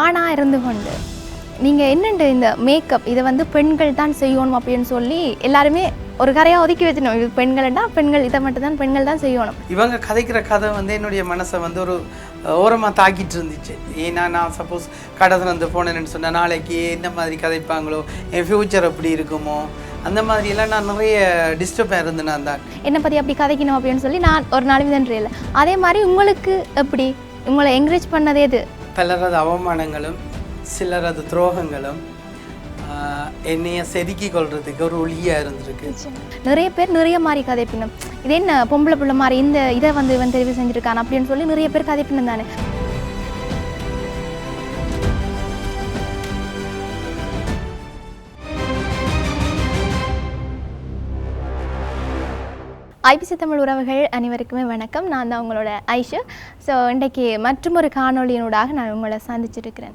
ஆணாக இருந்து கொண்டு. நீங்கள் என்னண்டு இந்த மேக்கப் இதை வந்து பெண்கள் தான் செய்யணும் அப்படின்னு சொல்லி எல்லாருமே ஒரு கரையாக ஒதுக்கி வச்சிடணும் இது பெண்கள்னா பெண்கள் இதை மட்டும் தான் பெண்கள் தான் செய்யணும். இவங்க கதைக்கிற கதை வந்து என்னுடைய மனசை வந்து ஒரு ஓரமாக தாக்கிட்டு இருந்துச்சு. ஏன்னா நான் சப்போஸ் கடை திறந்து போனேன்னு சொன்னால் நாளைக்கு என்ன மாதிரி கதைப்பாங்களோ? என் ஃப்யூச்சர் எப்படி இருக்குமோ? அந்த மாதிரியெல்லாம் நான் நிறைய டிஸ்டர்பாக இருந்தேன் நான் தான். என்னை பற்றி அப்படி கதைக்கணும் அப்படின்னு சொல்லி நான் ஒரு நாள் விதன்றேன் அதே மாதிரி உங்களுக்கு எப்படி? உங்களை என்கரேஜ் பண்ணது எது? பலரது அவமானங்களும் சிலரது துரோகங்களும் என்னைய செதுக்கி கொள்றதுக்கு ஒரு ஒளியாக இருந்திருக்கு நிறைய பேர் நிறைய மாதிரி கதைப்பினும் இது என்ன பொம்பளை பிள்ளை மாதிரி இந்த இதை வந்து இவன் தெரிவு செஞ்சுருக்கான் அப்படின்னு சொல்லி நிறைய பேர் கதைப்பினும் தானே ஐபிசி தமிழ் உறவுகள் அனைவருக்குமே வணக்கம். நான் தான் உங்களோட ஐஷு. ஸோ இன்றைக்கு மற்றும் ஒரு காணொளியினூடாக நான் உங்களை சந்திச்சிருக்கிறேன்.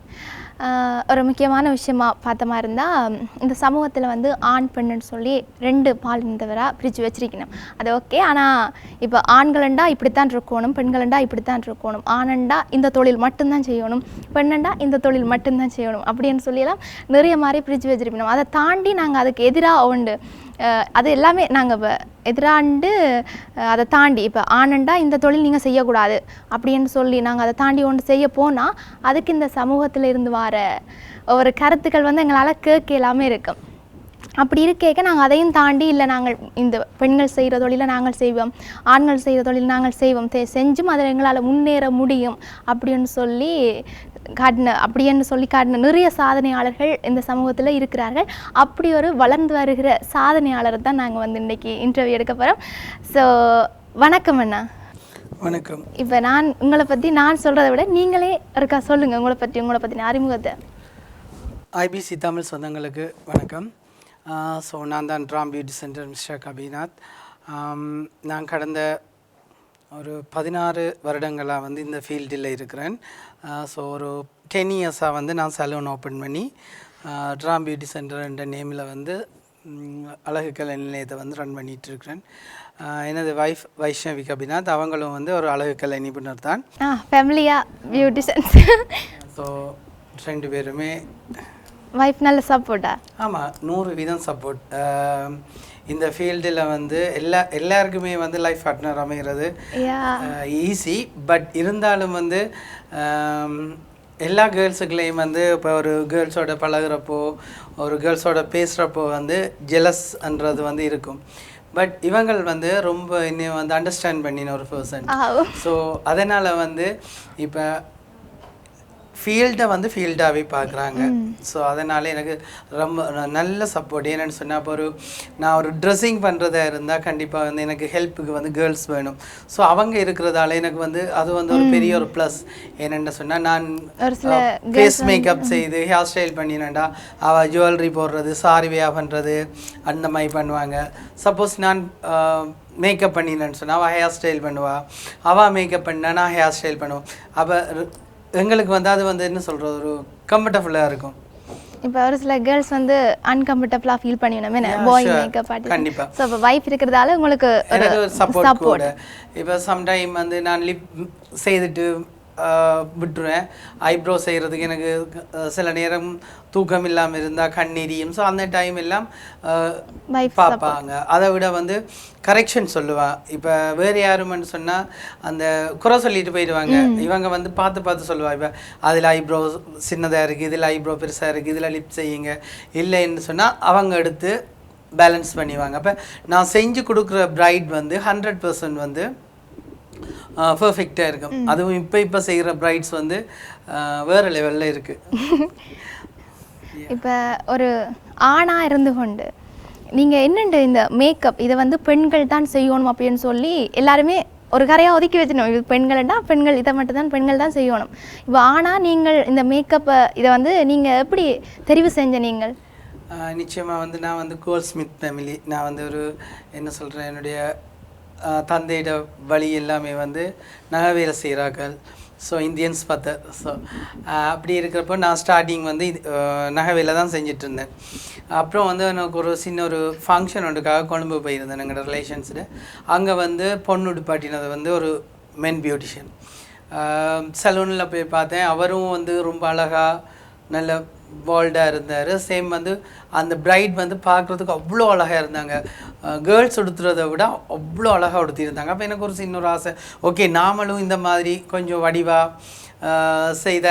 ஒரு முக்கியமான விஷயமா பார்த்த மாதிரி இருந்தால் இந்த சமூகத்தில் வந்து ஆண் பெண்ணுன்னு சொல்லி ரெண்டு பால் இருந்தவராக பிரித்து வச்சிருக்கணும். அது ஓகே. ஆனால் இப்போ ஆண்களண்டா இப்படித்தான் இருக்கணும் பெண்களண்டா இப்படித்தான் இருக்கணும். ஆணண்டா இந்த தொழில் மட்டும்தான் செய்யணும் பெண்ணண்டா இந்த தொழில் மட்டும்தான் செய்யணும் அப்படின்னு சொல்லியெல்லாம் நிறைய மாதிரி பிரித்து வச்சிருக்கணும். அதை தாண்டி நாங்கள் அதுக்கு எதிராக உண்டு. அது எல்லாமே நாங்கள் இப்போ எதிராண்டு அதை தாண்டி இப்போ ஆனண்டா இந்த தொழில் நீங்கள் செய்யக்கூடாது அப்படின்னு சொல்லி நாங்கள் அதை தாண்டி ஒன்று செய்ய போனால் அதுக்கு இந்த சமூகத்தில் இருந்து வர ஒரு கருத்துக்கள் வந்து எங்களால் கேட்க எல்லாமே இருக்கும். அப்படி இருக்கேக்க நாங்கள் அதையும் தாண்டி இல்லை நாங்கள் இந்த பெண்கள் செய்கிற தொழிலை நாங்கள் செய்வோம் ஆண்கள் செய்கிற தொழில் நாங்கள் செய்வோம் செஞ்சும் அதில் எங்களால் முன்னேற முடியும் அப்படின்னு சொல்லி காட்டின அப்படின்னு சொல்லி காட்டின நிறைய சாதனையாளர்கள் இந்த சமூகத்தில் இருக்கிறார்கள். அப்படி ஒரு வளர்ந்து வருகிற சாதனையாளரை தான் நாங்கள் வந்து இன்னைக்கு இன்டர்வியூ எடுக்க போகிறோம் ஸோ வணக்கம் அண்ணா. வணக்கம். இப்போ நான் உங்களை பற்றி நான் சொல்கிறத விட நீங்களே இருக்கா சொல்லுங்கள் உங்களை பற்றி உங்களை பற்றின அறிமுகத்தை. ஐபிசி தமிழ் சொந்தங்களுக்கு வணக்கம். ஸோ நான் தான் tram beauty centre mister Kabinath நான் கடந்த ஒரு பதினாறு வருடங்களாக வந்து இந்த ஃபீல்டில் இருக்கிறேன். ஸோ ஒரு டென் இயர்ஸாக வந்து நான் சலூன் ஓப்பன் பண்ணி ட்ராம் பியூட்டி சென்டர் என்ற நேமில் வந்து அழகு கலை நிலையத்தை வந்து ரன் ஆஹ், எனது வைஃப் வைஷ்ணவி கபிநாத் அவங்களும் வந்து ஒரு அழகு கலை நிபுணர் தான். ஃபேமிலியாக பியூட்டிஷன்ஸ் ஸோ ரெண்டு பேருமே வைஃப் நல்ல சப்போர்ட்டா ஆமாம் நூறு வீதம் சப்போர்ட் இந்த ஃபீல்டில் வந்து எல்லா எல்லாருக்குமே வந்து லைஃப் பார்ட்னர் அமைகிறது. ஈஸி பட் இருந்தாலும் வந்து எல்லா கேர்ள்ஸுக்குள்ளேயும் வந்து இப்போ ஒரு கேர்ள்ஸோட பழகுறப்போ ஒரு கேர்ள்ஸோட பேசுகிறப்போ வந்து ஜெலஸ்ன்றது வந்து இருக்கும். பட் இவங்கள் வந்து ரொம்ப இன்னும் வந்து அண்டர்ஸ்டாண்ட் பண்ணின ஒரு பர்சன் ஸோ அதனால் வந்து இப்போ ஃபீல்டை வந்து ஃபீல்டாகவே பார்க்குறாங்க. ஸோ அதனால் எனக்கு ரொம்ப நல்ல சப்போர்ட் என்னென்னு சொன்னால் இப்போ ஒரு நான் ஒரு ட்ரெஸ்ஸிங் பண்ணுறதா இருந்தால் கண்டிப்பாக வந்து எனக்கு ஹெல்ப்புக்கு வந்து கேர்ள்ஸ் வேணும். ஸோ அவங்க இருக்கிறதால எனக்கு வந்து அது வந்து ஒரு பெரிய ஒரு ப்ளஸ் என்னென்னு சொன்னால் நான் ஃபேஸ் மேக்கப் செய்து ஹேர் ஸ்டைல் பண்ணினேன்டா. அவள் ஜுவல்லரி போடுறது சாரி வேயா பண்ணுறது அந்த மாதிரி பண்ணுவாங்க. சப்போஸ் நான் மேக்கப் பண்ணினேன்னு சொன்னால் அவள் ஹேர் ஸ்டைல் பண்ணுவா. அவள் மேக்கப் பண்ணா நான் ஹேர் ஸ்டைல் பண்ணுவோம். அப்போ எங்களுக்கு வந்து அது வந்து என்ன சொல்கிறது ஒரு கம்ஃபர்டபுளாக இருக்கும் இப்போ ஒரு சில கேர்ள்ஸ் வந்து அன்கம்ஃபர்டபுளாக ஃபீல் பண்ணிடணும் என்ன பாய். மேக்கப் ஆர்டிஸ்ட் கண்டிப்பா. ஸோ இப்போ வைஃப் இருக்கிறதால உங்களுக்கு சப்போர்ட் இப்போ சம்டைம் வந்து நான் லிப் செய்துட்டு விட்டுருவேன். ஐப்ரோ செய்கிறதுக்கு எனக்கு சில நேரம் தூக்கம் இல்லாமல் இருந்தால் கண்ணெரியும் ஸோ அந்த டைம் எல்லாம் பார்ப்பாங்க. அதை விட வந்து கரெக்ஷன் சொல்லுவாள் இப்போ வேறு யாருமென்னு சொன்னால் அந்த குறை சொல்லிட்டு போயிடுவாங்க. இவங்க வந்து பார்த்து பார்த்து சொல்லுவா. இப்போ அதில் ஐப்ரோ சின்னதாக இருக்குது இதில் ஐப்ரோ பெருசாக இருக்குது இதில் லிப் செய்யுங்க. இல்லைன்னு சொன்னால் அவங்க எடுத்து பேலன்ஸ் பண்ணிடுவாங்க. அப்போ நான் செஞ்சு கொடுக்குற பிரைட் வந்து ஹண்ட்ரட் பர்சன்ட் வந்து பர்ஃபெக்டாக இருக்கும். அதுவும் இப்போ இப்போ செய்கிற பிரைட்ஸ் வந்து வேற லெவலில் இருக்குது இப்போ ஒரு ஆணாக இருந்து கொண்டு நீங்கள் என்னண்டு இந்த மேக்கப் இதை வந்து பெண்கள் தான் செய்யணும் அப்படின்னு சொல்லி எல்லாருமே ஒரு கரையாக ஒதுக்கி வச்சிடணும். இது பெண்கள்டா பெண்கள் இதை மட்டும் தான் பெண்கள் தான் செய்யணும். இப்போ ஆனால் நீங்கள் இந்த மேக்கப்பை இதை வந்து நீங்கள் எப்படி தெரிவு செஞ்ச நீங்கள்? நிச்சயமாக வந்து நான் வந்து கோல் ஸ்மித் ஃபேமிலி நான் வந்து ஒரு என்ன சொல்கிறேன் என்னுடைய தந்தையிட வழி எல்லாமே வந்து நகை வேலை செய்கிறார்கள் ஸோ இந்தியன்ஸ் பார்த்த ஸோ அப்படி இருக்கிறப்போ நான் ஸ்டார்டிங் வந்து இது ஆஹ், நகை வேலை தான் செஞ்சுட்டு இருந்தேன் அப்புறம் வந்து எனக்கு ஒரு சின்ன ஒரு ஃபங்க்ஷன் ஒன்றுக்காக கொழும்பு போயிருந்தேன் எங்களோட ரிலேஷன்ஸில் அங்கே வந்து பொண்ணு உடுப்பாட்டினது வந்து ஒரு மென் பியூட்டிஷியன் சலூனில் போய் பார்த்தேன். அவரும் வந்து ரொம்ப அழகாக நல்ல போல்டாக இருந்தார். சேம் வந்து அந்த பிரைட் வந்து பார்க்குறதுக்கு அவ்வளோ அழகாக இருந்தாங்க. கேர்ள்ஸ் உடுத்துறதை விட அவ்வளோ அழகாக உடுத்தியிருந்தாங்க. அப்போ எனக்கு ஒரு இன்னொரு ஆசை. ஓகே நாமளும் இந்த மாதிரி கொஞ்சம் வடிவாக செய்த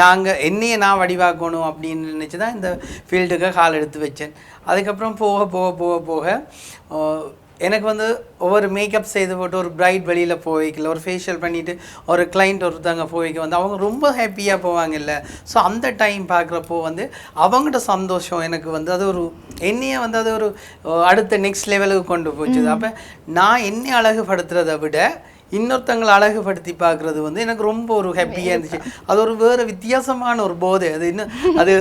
நாங்கள் என்னையை நான் வடிவாக்கணும் அப்படின்னு நினச்சி தான் இந்த ஃபீல்டுக்கு கால் எடுத்து வச்சேன். அதுக்கப்புறம் போக போக போக போக எனக்கு வந்து ஒவ்வொரு மேக்கப் செய்து போட்டு ஒரு பிரைட் வெளியில் போய்க்கல ஒரு ஃபேஷியல் பண்ணிவிட்டு ஒரு கிளைண்ட் ஒருத்தவங்க போய்க்க வந்து அவங்க ரொம்ப ஹாப்பியாக போவாங்கல்ல. ஸோ அந்த டைம் பார்க்குறப்போ வந்து அவங்கள்ட்ட சந்தோஷம் எனக்கு வந்து அது ஒரு என்னைய வந்து அது ஒரு அடுத்த நெக்ஸ்ட் லெவலுக்கு கொண்டு போச்சு. அப்போ நான் என்னை அழகுபடுத்துறதை விட இன்னொருத்தங்களை அழகுபடுத்தி பார்க்குறது வந்து எனக்கு ரொம்ப ஒரு ஹாப்பியாக இருந்துச்சு. அது ஒரு வேறு வித்தியாசமான ஒரு போதை. அது இன்னும் அது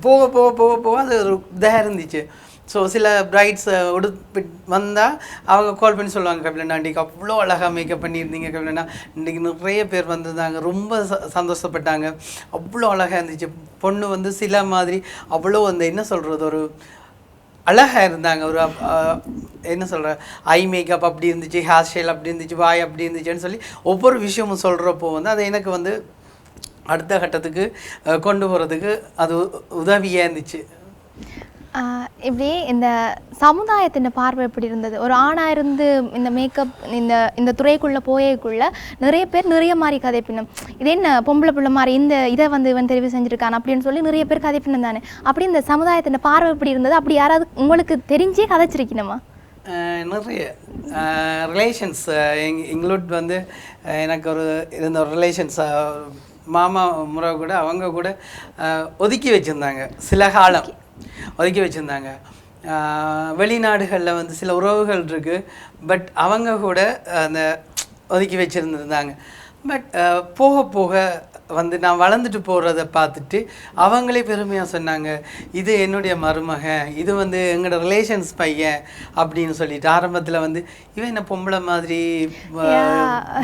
போக போக போக போக அது ஒரு இதாக இருந்துச்சு. ஸோ சில பிரைட்ஸ் uh, உடுப்பு வந்தால் அவங்க கால் பண்ணி சொல்லுவாங்க கபிலண்ணா இன்றைக்கி அவ்வளோ அழகாக மேக்கப் பண்ணியிருந்தீங்க கபிலண்ணா. இன்றைக்கி நிறைய பேர் வந்திருந்தாங்க ரொம்ப ச சந்தோஷப்பட்டாங்க. அவ்வளோ அழகாக இருந்துச்சு. பொண்ணு வந்து சில மாதிரி அவ்வளோ அந்த என்ன சொல்கிறது ஒரு அழகாக இருந்தாங்க. ஒரு என்ன சொல்கிற ஐ மேக்கப் அப்படி இருந்துச்சு ஹேர் ஸ்டைல் அப்படி இருந்துச்சு வாய் அப்படி இருந்துச்சுன்னு சொல்லி ஒவ்வொரு விஷயமும் சொல்கிறப்போ வந்து அது எனக்கு வந்து அடுத்த கட்டத்துக்கு கொண்டு போகிறதுக்கு அது உதவியாக இருந்துச்சு. இப்படி இந்த சமுதாயத்தின் பார்வை எப்படி இருந்தது? ஒரு ஆணா இருந்து இந்த மேக்கப் இந்த இந்த துறைக்குள்ள போயக்குள்ள நிறைய பேர் நிறைய மாதிரி கதைப்பினம் இது என்ன பொம்பளை பிள்ளை மாதிரி இந்த இதை வந்து இவன் தெரிவு செஞ்சிருக்கான் அப்படின்னு சொல்லி நிறைய பேர் கதைப்பினம் தானே. அப்படி இந்த சமுதாயத்தின் பார்வை எப்படி இருந்தது? அப்படி யாராவது உங்களுக்கு தெரிஞ்சே கதைச்சிருக்கணுமா? நிறைய. ரிலேஷன்ஸ் எங் இன்க்ளூட் வந்து எனக்கு ஒரு இருந்த ஒரு ரிலேஷன்ஸ் மாமா முறை கூட அவங்க கூட ஒதுக்கி வச்சுருந்தாங்க. சில காலம். ஒதுக்கி வச்சுருந்தாங்க. வெளிநாடுகளில் வந்து சில உறவுகள் இருக்குது பட் அவங்க கூட அந்த ஒதுக்கி வச்சுருந்துருந்தாங்க. பட் போக போக வந்து நான் வளர்ந்துட்டு போகிறத பார்த்துட்டு அவங்களே பெருமையாக சொன்னாங்க இது என்னுடைய மருமகன் இது வந்து எங்களோட ரிலேஷன்ஸ் பையன் அப்படின்னு சொல்லிட்டு. ஆரம்பத்தில் வந்து இவன் என்ன பொம்பளை மாதிரி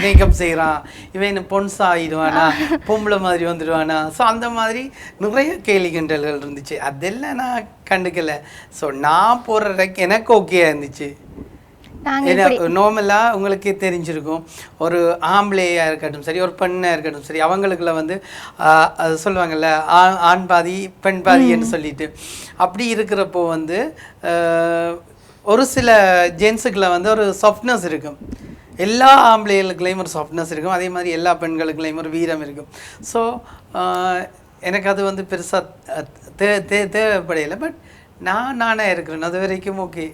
மேக்கப் செய்கிறான் இவன் என்ன பொன்சா ஆயிடுவானா பொம்பளை மாதிரி வந்துடுவானா? ஸோ அந்த மாதிரி நிறைய கேலி கிண்டல்கள் இருந்துச்சு. அதெல்லாம் நான் கண்டுக்கல. ஸோ நான் போகிற எனக்கு ஓகேயா இருந்துச்சு. நார்மலாக உங்களுக்கே தெரிஞ்சிருக்கும். ஒரு ஆம்பளையாக இருக்கட்டும் சரி ஒரு பெண்ணாக இருக்கட்டும் சரி அவங்களுக்குள்ள வந்து சொல்லுவாங்கல்ல ஆண் ஆண் பாதி பெண் பாதின்னு சொல்லிட்டு. அப்படி இருக்கிறப்போ வந்து ஒரு சில ஜென்ஸுக்குள்ள வந்து ஒரு சாஃப்ட்னஸ் இருக்கும். எல்லா ஆம்பளைகளுக்குள்ளேயும் ஒரு சாஃப்ட்னஸ் இருக்கும். அதே மாதிரி எல்லா பெண்களுக்குள்ளேயும் ஒரு வீரம் இருக்கும். ஸோ எனக்கு அது வந்து பெருசாக தே தே தேவைப்படையில. பட் நான் நானாக இருக்கிறேன். அது வரைக்கும் ஓகே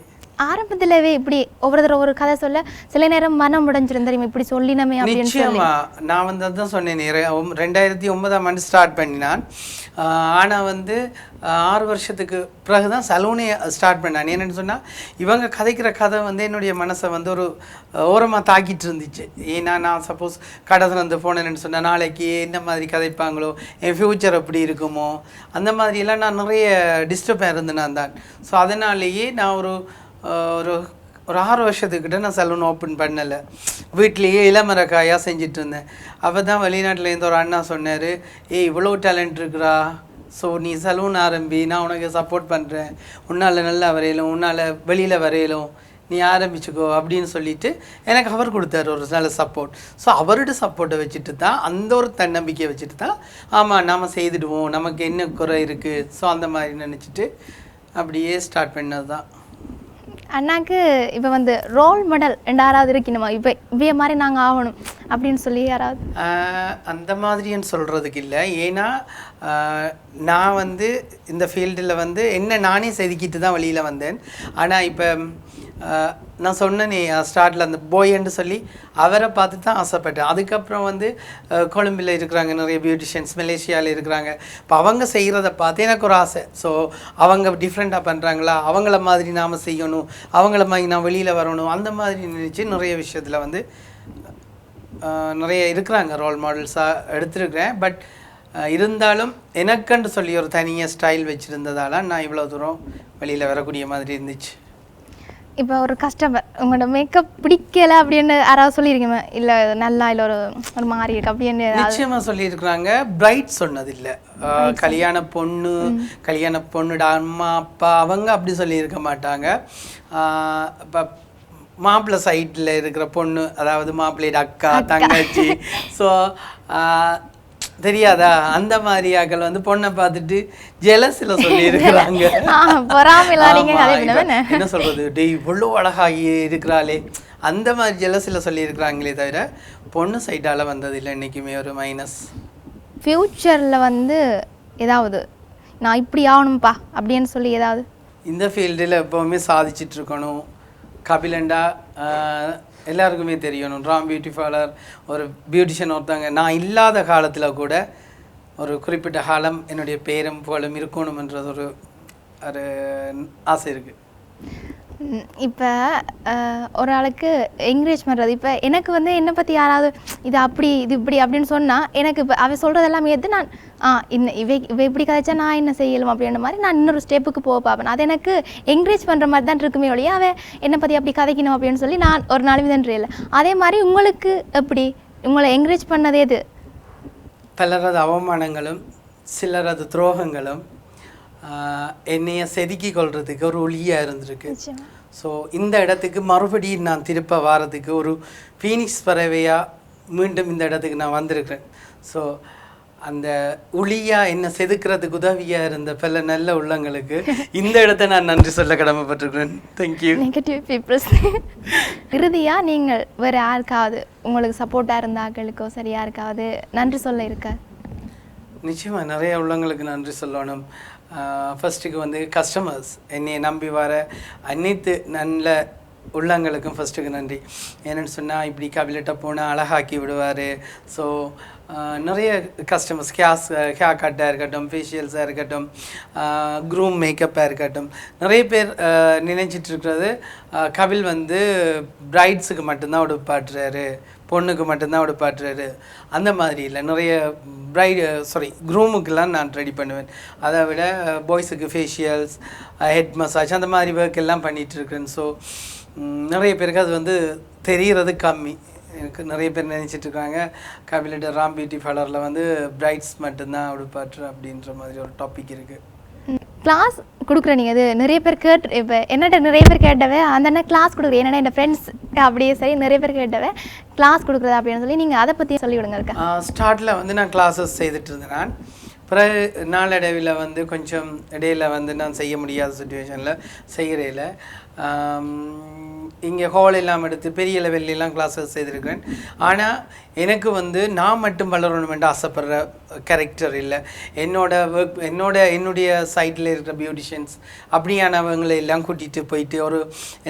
ஆரம்பத்திலவே இப்படி ஒவ்வொருத்தர் ஒரு கதை சொல்ல சில நேரம் மனம் உடைஞ்சிரும் தெரியுமா? இப்படி சொல்லினமே நிச்சயமா. நான் வந்து அதான் சொன்னேன் ரெண்டாயிரத்தி ஒன்பதாம் ஆண்டு ஸ்டார்ட் பண்ணினான். ஆனால் வந்து ஆறு வருஷத்துக்கு பிறகு தான் சலூனே ஸ்டார்ட் பண்ணான். என்னென்னு சொன்னால் இவங்க கதைக்கிற கதை வந்து என்னுடைய மனசை வந்து ஒரு ஓரமாக தாக்கிட்டு இருந்துச்சு. ஏன்னா நான் சப்போஸ் கடை திறந்து போனேன்னு சொன்னேன் நாளைக்கு என்ன மாதிரி கதைப்பாங்களோ என் ஃப்யூச்சர் எப்படி இருக்குமோ அந்த மாதிரியெல்லாம் நான் நிறைய டிஸ்டர்பாக இருந்தேன் நான் தான். ஸோ அதனாலேயே நான் ஒரு ஒரு ஒரு ஆறு வருஷத்துக்கிட்ட நான் சலூன் ஓப்பன் பண்ணலை. வீட்லேயே இளமரக்காயாக செஞ்சுட்டு இருந்தேன் அப்போ தான் வெளிநாட்டிலேருந்து ஒரு அண்ணா சொன்னார் ஏய் இவ்வளோ டேலண்ட் இருக்குடா. ஸோ நீ சலூன் ஆரம்பி நான் உனக்கு சப்போர்ட் பண்ணுறேன் உன்னால் நல்லா வரையலும் உன்னால் வெளியில் வரையலும் நீ ஆரம்பிச்சுக்கோ அப்படின்னு சொல்லிட்டு எனக்கு அவர் கொடுத்தாரு ஒரு நல்ல சப்போர்ட் ஸோ அவரோட சப்போர்ட்டை வச்சுட்டு தான் அந்த ஒரு தன்னம்பிக்கையை வச்சுட்டு தான் ஆமாம் நாம் செய்துடுவோம். நமக்கு என்ன குறை இருக்குது ஸோ அந்த மாதிரி நினச்சிட்டு அப்படியே ஸ்டார்ட் பண்ணது தான் அண்ணாக்கு இப்போ வந்து ரோல் மாடல் யாராவது இருக்கணுமா? இப்போ இவைய மாதிரி நாங்கள் ஆகணும் அப்படின்னு சொல்லி யாராவது? அந்த மாதிரின்னு சொல்கிறதுக்கு இல்லை. ஏன்னா நான் வந்து இந்த ஃபீல்டில் வந்து என்ன நானே செதுக்கிட்டு தான் வழியில் வந்தேன். ஆனால் இப்போ நான் சொன்னேனே ஸ்டார்டில் அந்த போயன்னு சொல்லி அவரை பார்த்து தான் ஆசைப்பட்டேன். அதுக்கப்புறம் வந்து கொழும்பில் இருக்கிறாங்க நிறைய பியூட்டிஷியன்ஸ் மலேசியாவில் இருக்கிறாங்க. இப்போ அவங்க செய்கிறத பார்த்து எனக்கு ஒரு ஆசை. ஸோ அவங்க டிஃப்ரெண்ட்டாக பண்ணுறாங்களா அவங்கள மாதிரி நாம் செய்யணும். அவங்கள மாதிரி நான் வெளியில் வரணும். அந்த மாதிரி நினச்சி நிறைய விஷயத்தில் வந்து நிறைய இருக்கிறாங்க ரோல் மாடல்ஸாக எடுத்திருக்கிறேன். பட் இருந்தாலும் எனக்குன்னு சொல்லி ஒரு தனியாக ஸ்டைல் வச்சுருந்ததால நான் இவ்வளோ தூரம் வெளியில் வரக்கூடிய மாதிரி இருந்துச்சு. இப்போ ஒரு கஸ்டமர் உங்களோட மேக்கப் பிடிக்கல அப்படின்னு யாராவது சொல்லியிருக்கீங்க இல்லை நல்லா இல்லை ஒரு ஒரு மாதிரி இருக்கு அப்படின்னு ஏதாவது- நிச்சயமா சொல்லியிருக்கிறாங்க. பிரைட் சொன்னது. இல்லை கல்யாண பொண்ணு கல்யாண பொண்ணுட அம்மா அப்பா அவங்க அப்படி சொல்லியிருக்க மாட்டாங்க. இப்போ மாப்பிள்ளை சைட்டில் இருக்கிற பொண்ணு அதாவது மாப்பிள்ளையோட அக்கா தங்கச்சி. ஸோ தெரியாதா? அந்த மாதிரியாக்கள் வந்து பொண்ணை பார்த்துட்டு ஜெலஸில் சொல்லியிருக்கிறாங்க. என்ன சொல்றது? டேய் இவ்வளோ அழகாகி இருக்கிறாளே. அந்த மாதிரி ஜெலஸில் சொல்லியிருக்கிறாங்களே தவிர பொண்ணு சைட்டால் வந்ததில்லை என்றைக்குமே ஒரு மைனஸ் ஃப்யூச்சரில் வந்து ஏதாவது நான் இப்படி ஆகணும்ப்பா அப்படின்னு சொல்லி ஏதாவது? இந்த ஃபீல்டில் எப்போவுமே சாதிச்சிட்டு இருக்கணும். கபிலண்டா எல்லாருக்குமே தெரியணும் ராம் பியூட்டி பார்லர் ஒரு பியூட்டிஷியன் ஒருத்தவங்க. நான் இல்லாத காலத்தில் கூட ஒரு குறிப்பிட்ட காலம் என்னுடைய பேரும் புகழும் இருக்கணும்ன்றது ஒரு ஒரு ஆசை இருக்குது இப்போ ஒரு ஆளுக்கு என்கரேஜ் பண்ணுறது இப்போ எனக்கு வந்து என்னை பற்றி யாராவது இது அப்படி இது இப்படி அப்படின்னு சொன்னால் எனக்கு இப்போ அவ சொல்கிறது எல்லாமே எது நான் ஆ இன்ன இவை இவ இப்படி கதைச்சா நான் என்ன செய்யலும்? அப்படின்ற மாதிரி நான் இன்னொரு ஸ்டெப்புக்கு போக பார்ப்பேன். அது எனக்கு என்கரேஜ் பண்ணுற மாதிரி தான் இருக்குமே ஒழிய அவள் என்னை பற்றி அப்படி கதைக்கணும் அப்படின்னு சொல்லி நான் ஒரு நாள் இல்லை. அதே மாதிரி உங்களுக்கு எப்படி? உங்களை என்கரேஜ் பண்ணது எது? பலரது அவமானங்களும் சிலரது துரோகங்களும் என்னைய செதுக்கி கொள்றதுக்கு ஒரு ஒளியாக இருந்திருக்கு. ஸோ இந்த இடத்துக்கு மறுபடியும் நான் திருப்ப வாரதுக்கு ஒரு ஃபீனிக்ஸ் பறவையாக மீண்டும் இந்த இடத்துக்கு நான் வந்திருக்கிறேன். ஸோ அந்த ஒளியா என்ன செதுக்கிறதுக்கு உதவியாக இருந்த பல நல்ல உள்ளங்களுக்கு இந்த இடத்த நான் நன்றி சொல்ல கடமைப்பட்டிருக்கிறேன். தேங்க்யூ நெகட்டிவ் பீப்புள்ஸ் இறுதியாக நீங்கள் வேறு யாருக்காவது உங்களுக்கு சப்போர்ட்டாக இருந்த ஆட்களுக்கோ சரி யாருக்காவது நன்றி சொல்ல இருக்க? நிச்சயமாக நிறைய உள்ளங்களுக்கு நன்றி சொல்லணும். ஃபர்ஸ்ட்டுக்கு வந்து கஸ்டமர்ஸ் என்னை நம்பி வர அனைத்து நல்ல உள்ளங்களுக்கும் ஃபர்ஸ்ட்டுக்கு நன்றி. என்னென்னு சொன்னால் இப்படி கபிலட்ட போனால் அழகாக்கி விடுவார். ஸோ நிறைய கஸ்டமர்ஸ் ஹேர்ஸ் ஹேர் கட்டாக இருக்கட்டும் ஃபேஷியல்ஸாக இருக்கட்டும் க்ரூம் மேக்கப்பாக இருக்கட்டும் நிறைய பேர் நினைச்சிட்ருக்கிறது கபில் வந்து பிரைட்ஸுக்கு மட்டும்தான் உடுப்பாட்டுறாரு பொண்ணுக்கு மட்டும்தான் உடுப்பாட்டுறாரு. அந்த மாதிரி இல்லை. நிறைய பிரைட் சாரி க்ரூமுக்கெல்லாம் நான் ரெடி பண்ணுவேன். அதை விட பாய்ஸுக்கு ஃபேஷியல்ஸ் ஹெட் மசாஜ் அந்த மாதிரி ஒர்க் எல்லாம் பண்ணிட்டு ஸோ நிறைய பேருக்கு அது வந்து தெரிகிறது கம்மி. எனக்கு நிறைய பேர் நினைச்சிட்டு இருக்காங்க கபிலிட்ட ராம் பியூட்டி பார்லரில் வந்து பிரைட்ஸ் மட்டும்தான் உடுப்பாற்று அப்படின்ற மாதிரி ஒரு டாபிக் இருக்குது கிளாஸ் கொடுக்குற நீங்கள் அது நிறைய பேர் கேட்டு இப்போ என்னட்ட நிறைய பேர் கேட்டவே அந்த அண்ணன் கிளாஸ் கொடுக்குறேன் என்னடா என் ஃப்ரெண்ட்ஸ் அப்படியே சரி நிறைய பேர் கேட்டவே கிளாஸ் கொடுக்குறது அப்படின்னு சொல்லி நீங்கள் அதை பற்றி சொல்லி விடுங்க இருக்கா ஸ்டார்டில் வந்து நான் கிளாஸஸ் செய்துட்டு இருந்தேன் நான். பிறகு நாளடைவில் வந்து கொஞ்சம் இடையில வந்து நான் செய்ய முடியாத சுச்சுவேஷனில் செய்கிறேல இங்கே ஹால் எல்லாம் எடுத்து பெரிய லெவல்லாம் கிளாஸஸ் செய்திருக்கிறேன் ஆனால் எனக்கு வந்து நான் மட்டும் வளரணுமென்று ஆசைப்படுற கேரக்டர் இல்லை. என்னோட ஒர்க் என்னோட என்னுடைய சைட்டில் இருக்கிற பியூட்டிஷியன்ஸ் அப்படியானவங்களை எல்லாம் கூட்டிகிட்டு போயிட்டு ஒரு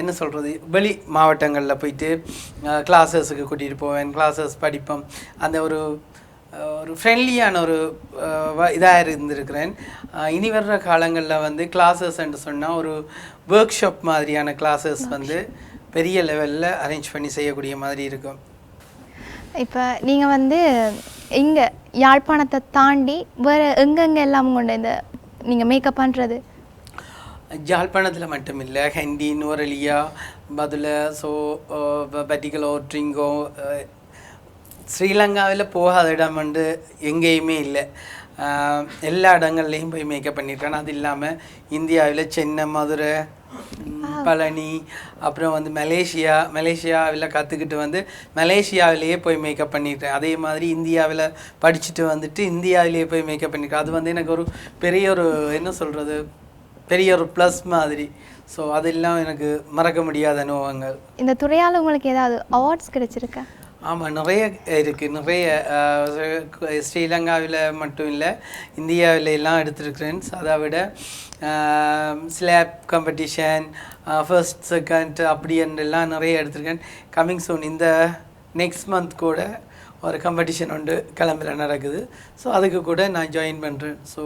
என்ன சொல்கிறது வெளி மாவட்டங்களில் போயிட்டு கிளாஸஸுக்கு கூட்டிகிட்டு போவேன். கிளாஸஸ் படிப்போம். அந்த ஒரு ஒரு ஃப்ரெண்ட்லியான ஒரு இதாக இருந்திருக்கிறேன். இனி வர்ற காலங்களில் வந்து கிளாஸஸ் என்று சொன்னால் ஒரு ஒர்க் ஷாப் மாதிரியான கிளாஸஸ் வந்து பெரிய லெவலில் அரேஞ்ச் பண்ணி செய்யக்கூடிய மாதிரி இருக்கும். இப்போ நீங்கள் வந்து இங்கே யாழ்ப்பாணத்தை தாண்டி வேறு எங்கெங்கே எல்லாம் கொண்டு இந்த நீங்கள் மேக்கப் பண்ணுறது ஜாழ்ப்பாணத்தில் மட்டும் இல்லை ஹெண்டி நுவரலியா பதுல ஸோ பட்டிகலோ ட்ரிங்கோ ஸ்ரீலங்காவில் போகாத இடம் வந்து எங்கேயுமே இல்லை. எல்லா இடங்கள்லையும் போய் மேக்கப் பண்ணியிருக்கேன் அது இல்லாமல் இந்தியாவில் சென்னை மதுரை பழனி அப்புறம் வந்து மலேசியா மலேசியாவில் கற்றுக்கிட்டு வந்து மலேசியாவிலேயே போய் மேக்கப் பண்ணியிருக்கேன் அதே மாதிரி இந்தியாவில் படிச்சுட்டு வந்துட்டு இந்தியாவிலேயே போய் மேக்கப் பண்ணியிருக்கேன் அது வந்து எனக்கு ஒரு பெரிய ஒரு என்ன சொல்கிறது பெரிய ஒரு ப்ளஸ் மாதிரி. ஸோ அதெல்லாம் எனக்கு மறக்க முடியாத அனுபவங்கள். இந்த துறையால் உங்களுக்கு ஏதாவது அவார்ட்ஸ் கிடைச்சிருக்கா? ஆமாம் நிறைய இருக்குது நிறைய ஸ்ரீலங்காவில் மட்டும் இல்லை இந்தியாவில எல்லாம் எடுத்துருக்குறேன். அதை விட ஸ்லாப் காம்படிஷன் ஃபர்ஸ்ட் செகண்ட் அப்படி எல்லாம் நிறைய எடுத்திருக்கேன். கம்மிங் சூன் இந்த நெக்ஸ்ட் மந்த் கூட ஒரு காம்படிஷன் உண்டு கிளம்புற நடக்குது. ஸோ அதுக்கு கூட நான் ஜாயின் பண்ணுறேன் ஸோ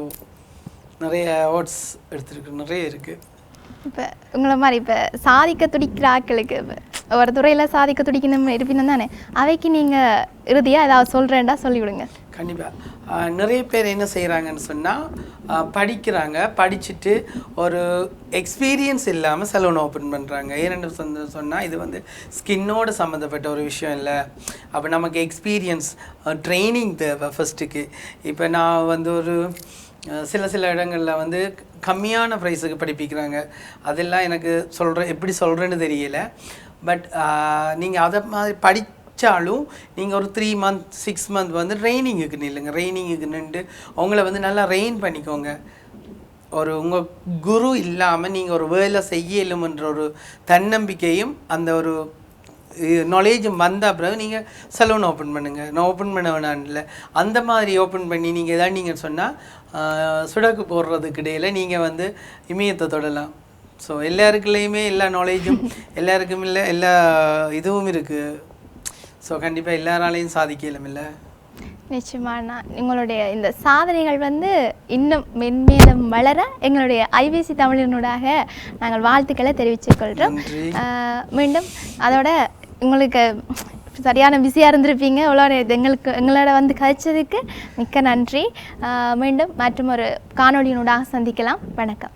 நிறைய அவார்ட்ஸ் எடுத்துருக்கு நிறைய இருக்குது இப்போ உங்களை மாதிரி இப்போ சாதிக்க துடிக்கிற ஆக்களுக்கு இப்போ ஒரு துறையில் சாதிக்க துடிக்கணும் இருப்பினும் தானே? அவைக்கு நீங்கள் இறுதியாக ஏதாவது சொல்கிறேன்டா சொல்லிவிடுங்க. கண்டிப்பாக நிறைய பேர் என்ன செய்கிறாங்கன்னு சொன்னால் படிக்கிறாங்க. படிச்சுட்டு ஒரு எக்ஸ்பீரியன்ஸ் இல்லாமல் சலூன் ஓப்பன் பண்ணுறாங்க ஏன்னு சொன்னால் இது வந்து ஸ்கின்னோடு சம்மந்தப்பட்ட ஒரு விஷயம் இல்லை. அப்போ நமக்கு எக்ஸ்பீரியன்ஸ் ட்ரைனிங் தேவை ஃபஸ்ட்டுக்கு இப்போ நான் வந்து ஒரு சில சில இடங்களில் வந்து கம்மியான ப்ரைஸுக்கு படிப்பிக்கிறாங்க. அதெல்லாம் எனக்கு சொல்கிற எப்படி சொல்கிறேன்னு தெரியல. பட் uh, நீங்கள் அதை மாதிரி படித்தாலும் நீங்கள் ஒரு த்ரீ மந்த் சிக்ஸ் மந்த் வந்து ட்ரைனிங்குக்கு நில்லுங்க. ட்ரைனிங்குக்கு நின்று உங்களை வந்து நல்லா ரெயின் பண்ணிக்கோங்க. ஒரு உங்கள் குரு இல்லாமல் நீங்கள் ஒரு வேலை செய்யலும்ன்ற ஒரு தன்னம்பிக்கையும் அந்த ஒரு நாலேஜும் வந்த பிறகு நீங்கள் சலூன் ஓப்பன் பண்ணுங்கள் நான் ஓப்பன் பண்ண வேணாம் இல்லை. அந்த மாதிரி ஓப்பன் பண்ணி நீங்கள் எதாவது நீங்கள் சொன்னால் சுடக்கு போடுறதுக்கு இடையில் நீங்கள் வந்து இமயத்தை தொடலாம். ஸோ எல்லாருக்குள்ளேயுமே எல்லா நாலேஜும் எல்லாருக்கும் இல்லை எல்லா இதுவும் இருக்குது ஸோ கண்டிப்பாக எல்லாராலையும் சாதிக்கலாம் இல்லை நிச்சயமாண்ணா உங்களுடைய இந்த சாதனைகள் வந்து இன்னும் மென்மேலும் வளர எங்களுடைய ஐபிசி தமிழினூடாக நாங்கள் வாழ்த்துக்களை தெரிவித்துக் கொள்கிறோம். நன்றி. ஆஹ் மீண்டும் அதோட உங்களுக்கு சரியான பிஸியாக இருந்திருப்பீங்க. இவ்வளோ எங்களுக்கு எங்களோட வந்து கழிச்சதுக்கு மிக்க நன்றி. மீண்டும் மற்றும் ஒரு காணொளியினூடாக சந்திக்கலாம். வணக்கம்.